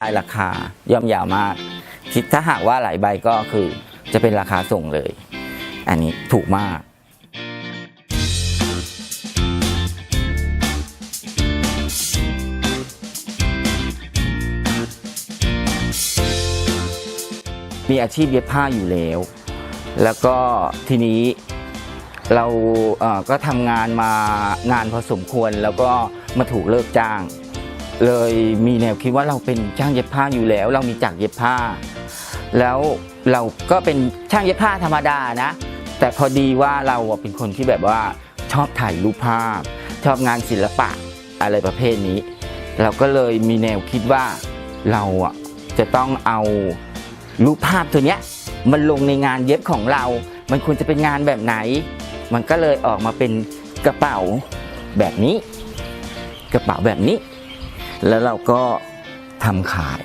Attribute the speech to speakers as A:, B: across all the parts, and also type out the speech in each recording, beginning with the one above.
A: ได้ราคาย่อมยาวมาก คิดถ้าหากว่าหลายใบก็คือจะเป็นราคาส่งเลย อันนี้ถูกมาก มีอาชีพเย็บผ้าอยู่แล้ว แล้วก็ทีนี้เราเอ่อก็ทำงานมานานพอสมควรแล้วก็มาถูกเลิกจ้าง เลยมีแนวคิดว่าเราเป็นช่างเย็บผ้าอยู่แล้ว เรามีจักรเย็บผ้า แล้วเราก็เป็นช่างเย็บผ้าธรรมดานะ แต่พอดีว่าเราเป็นคนที่แบบว่าชอบถ่ายรูปภาพ ชอบงานศิลปะอะไรประเภทนี้ เราก็เลยมีแนวคิดว่าเราอะจะต้องเอารูปภาพตัวเนี้ยมันลงในงานเย็บของเรา มันควรจะเป็นงานแบบไหน มันก็เลยออกมาเป็นกระเป๋าแบบนี้ กระเป๋าแบบนี้ แล้วเราก็ทำขาย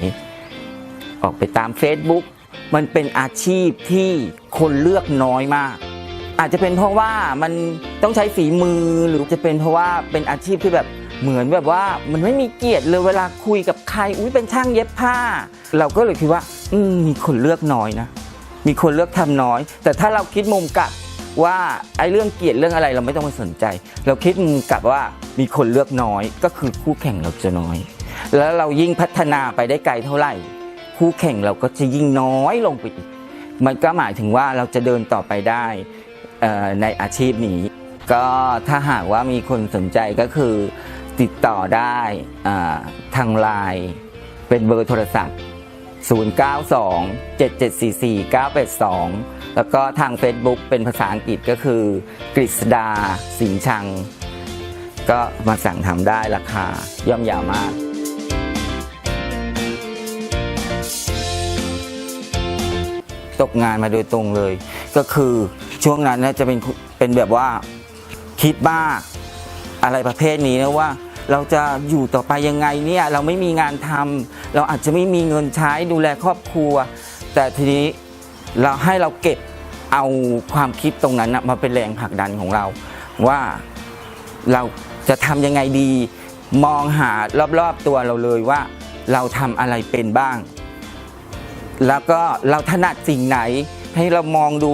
A: ออกไปตาม Facebook มันเป็นอาชีพที่คนเลือกน้อยมาก อาจจะเป็นเพราะว่ามันต้องใช้ฝีมือหรือจะเป็นเพราะว่าเป็นอาชีพที่แบบเหมือนแบบว่ามันไม่มีเกียรติเลยเวลาคุยกับใครอุ้ยเป็นช่างเย็บผ้า เราก็เลยคิดว่า อืมมีคนเลือกน้อยนะ มีคนเลือกทำน้อย แต่ถ้าเราคิดมุมกลับ ว่าไอ้เรื่องเกียรติเรื่องอะไรเราไม่ต้องไปสนใจ เราคิดกลับว่ามีคนเลือกน้อยก็คือคู่แข่งเราจะน้อย แล้วเรายิ่งพัฒนาไปได้ไกลเท่าไหร่ คู่แข่งเราก็จะยิ่งน้อยลงไปอีก มันก็หมายถึงว่าเราจะเดินต่อไปได้ในอาชีพนี้ ก็ถ้าหากว่ามีคนสนใจก็คือติดต่อได้ทางไลน์เป็นเบอร์โทรศัพท์ 092 7744 982 แล้วก็ทาง Facebook เป็นภาษาอังกฤษก็คือกฤษดาสิงชัง ก็มาสั่งทำได้ราคาย่อมยาวมากตกงานมาโดยตรงเลย ก็คือช่วงนั้นจะเป็นเป็นแบบว่าคิดมาก อะไรประเภทนี้นะว่า เราจะอยู่ต่อไปยังไงเนี่ยเราไม่มีงานทำเราอาจจะไม่มีเงินใช้ดูแลครอบครัว แต่ทีนี้เราให้เราเก็บเอาความคิดตรงนั้นนะมาเป็นแรงผลักดันของเรา ว่าเราจะทำยังไงดี มองหารอบๆตัวเราเลยว่า เราทำอะไรเป็นบ้าง แล้วก็เราถนัดสิ่งไหน ให้เรามองดู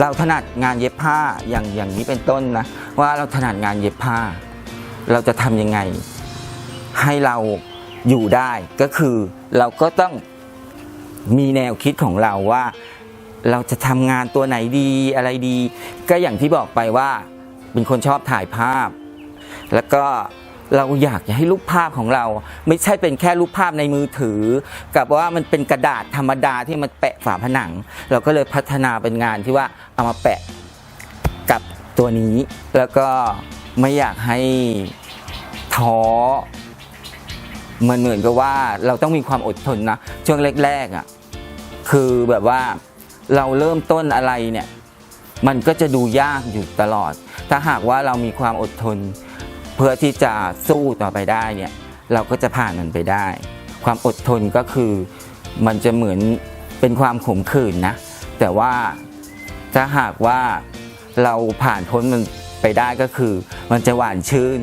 A: เราถนัดงานเย็บผ้าอย่างอย่างนี้เป็นต้นนะว่าเราถนัดงานเย็บผ้า เราจะทำยังไง ให้เราอยู่ได้ก็คือเราก็ต้องมีแนวคิดของเราว่า เราจะทำงานตัวไหนดีอะไรดี ก็อย่างที่บอกไปว่า เป็นคนชอบถ่ายภาพ แล้วก็เราอยากจะให้รูปภาพของเรา ไม่ใช่เป็นแค่รูปภาพในมือถือ กับว่ามันเป็นกระดาษธรรมดาที่มันแปะฝาผนัง เราก็เลยพัฒนาเป็นงานที่ว่าเอามาแปะกับตัวนี้ แล้วก็ไม่อยากให้ ท้อมันเหมือนกับว่าเราต้องมีความอดทนนะช่วงแรกๆอะคือแบบว่าเราเริ่มต้นอะไรเนี่ยมันก็จะดูยากอยู่ตลอด ถ้าหากว่าเรามีความอดทน เพื่อที่จะสู้ต่อไปได้เนี่ยเราก็จะผ่านมันไปได้ ความอดทนก็คือมันจะเหมือนเป็นความขมขื่นนะ แต่ว่าถ้าหากว่าเราผ่านพ้นมันไปได้ก็คือ มันจะหวานชื่น